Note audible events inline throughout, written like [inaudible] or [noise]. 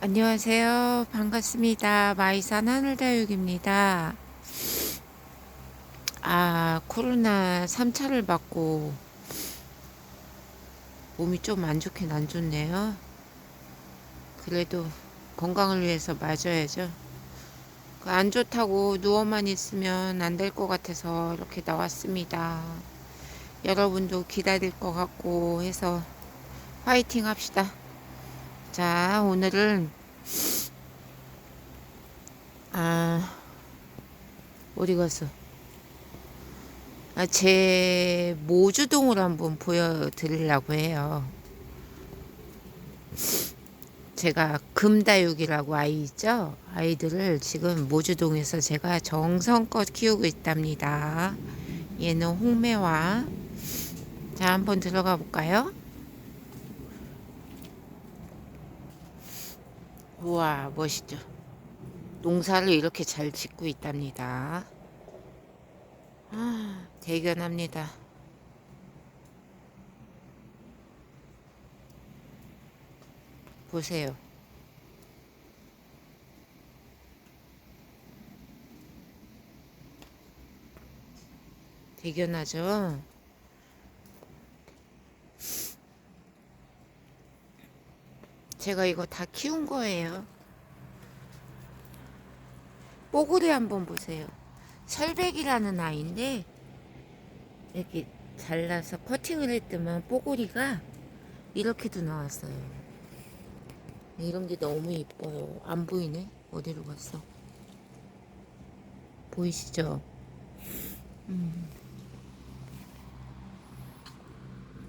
안녕하세요. 반갑습니다. 마이산 하늘다육입니다. 아, 코로나 3차를 받고 몸이 좀 안 좋긴 안 좋네요. 그래도 건강을 위해서 맞아야죠. 그안 좋다고 누워만 있으면 안 될 것 같아서 이렇게 나왔습니다. 여러분도 기다릴 것 같고 해서 화이팅 합시다. 자, 오늘은 아, 어디 갔어? 아, 제 모주동을 한번 보여드리려고 해요. 제가 금다육이라고 아이 있죠? 아이들을 지금 모주동에서 제가 정성껏 키우고 있답니다. 얘는 홍매화. 자, 한번 들어가 볼까요? 우와, 멋있죠? 농사를 이렇게 잘 짓고 있답니다. 아, 대견합니다. 보세요. 대견하죠? 제가 이거 다 키운 거예요. 뽀글이 한번 보세요. 설백이라는 아이인데 이렇게 잘라서 커팅을 했더만 뽀글이가 이렇게도 나왔어요. 이런 게 너무 이뻐요. 안 보이네? 어디로 갔어? 보이시죠? 음.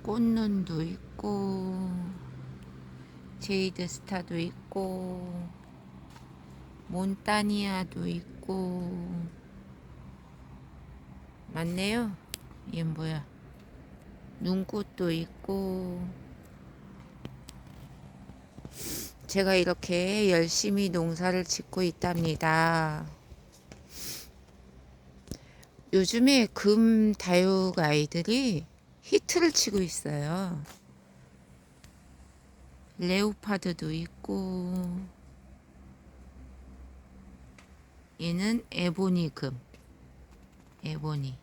꽃눈도 있고 제이드 스타도 있고 몬타니아도 있고 맞네요. 얘 뭐야? 눈꽃도 있고 제가 이렇게 열심히 농사를 짓고 있답니다. 요즘에 금 다육 아이들이 히트를 치고 있어요. 레오파드도 있고 얘는 에보니 금. 에보니.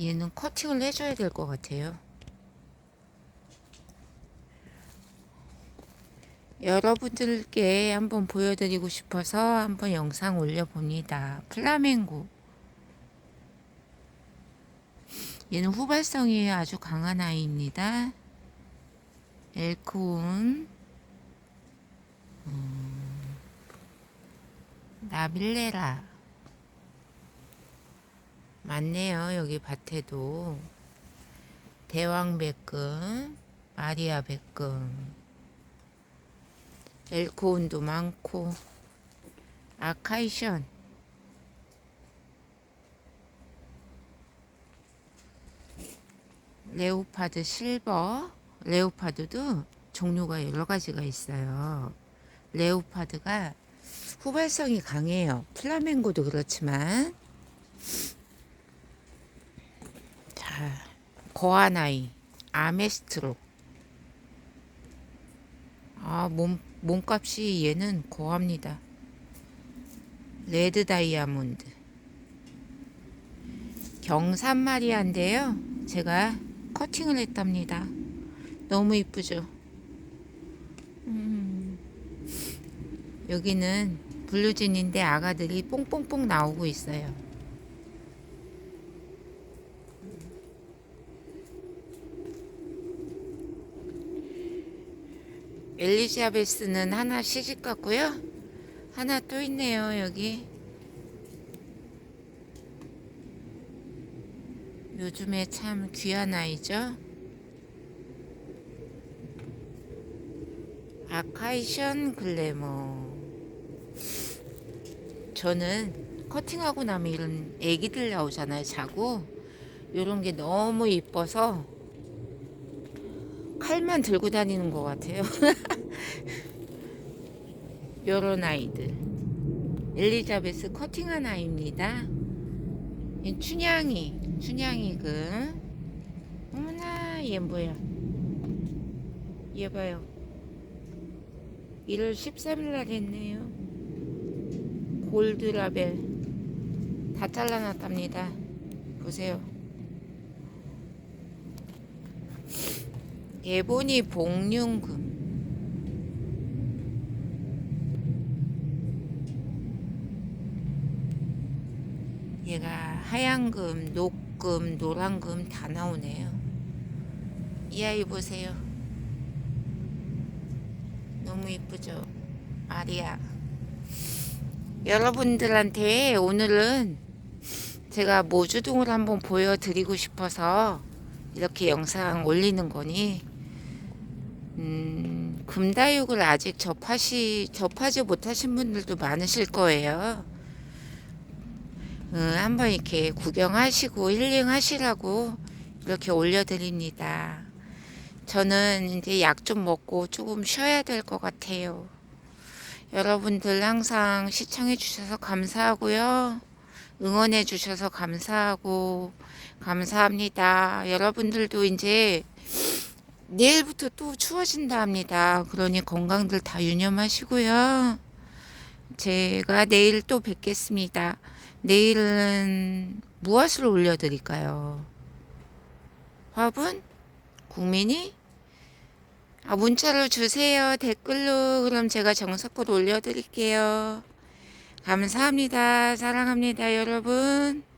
얘는 커팅을 해줘야 될 것 같아요. 여러분들께 한번 보여드리고 싶어서 한번 영상 올려봅니다. 플라멩고. 얘는 후발성이 아주 강한 아이입니다 엘코운 음, 나빌레라. 많네요 여기 밭에도. 대왕백금 마리아 백금. 엘코운도 많고. 아카이션. 레오파드 실버 레오파드도 종류가 여러 가지가 있어요. 레오파드가 후발성이 강해요. 플라멩고도 그렇지만 자 거하나이 아메스트로 아 몸, 몸값이 얘는 고합니다. 레드 다이아몬드 경산마리아인데요. 제가 커팅을 했답니다. 너무 이쁘죠? 음, 여기는 블루진인데 아가들이 뽕뽕뽕 나오고 있어요. 엘리자베스는 하나 시집 갔고요. 하나 또 있네요, 여기. 요즘에 참 귀한 아이죠. 아카이션 글래머. 저는 커팅하고 나면 이런 애기들 나오잖아요, 자고. 요런 게 너무 이뻐서 칼만 들고 다니는 것 같아요. [laughs] 요런 아이들. 엘리자베스 커팅한 아이입니다. 이 춘향이, 춘향이 그. 어머나, 얘 뭐야. 얘 봐요. 1월 13일 날 했네요. 골드라벨 다 잘라놨답니다. 보세요. 예본이 복륜금 얘가 하얀금, 녹금, 노란금 다 나오네요. 이 아이 보세요. 너무 이쁘죠? 마리아. 여러분들한테 오늘은 제가 모주동을 한번 보여드리고 싶어서 이렇게 영상 올리는 거니, 음, 금다육을 아직 접하시, 접하지 못하신 분들도 많으실 거예요. 음, 한번 이렇게 구경하시고 힐링하시라고 이렇게 올려드립니다. 저는 이제 약 좀 먹고 조금 쉬어야 될 것 같아요. 여러분들 항상 시청해 주셔서 감사하고요. 응원해 주셔서 감사하고 감사합니다. 여러분들도 이제 내일부터 또 추워진다 합니다. 그러니 건강들 다 유념하시고요. 제가 내일 또 뵙겠습니다. 내일은 무엇을 올려드릴까요? 화분? 국민이? 아, 문자로 주세요. 댓글로 그럼 제가 정석껏 올려드릴게요. 감사합니다. 사랑합니다, 여러분.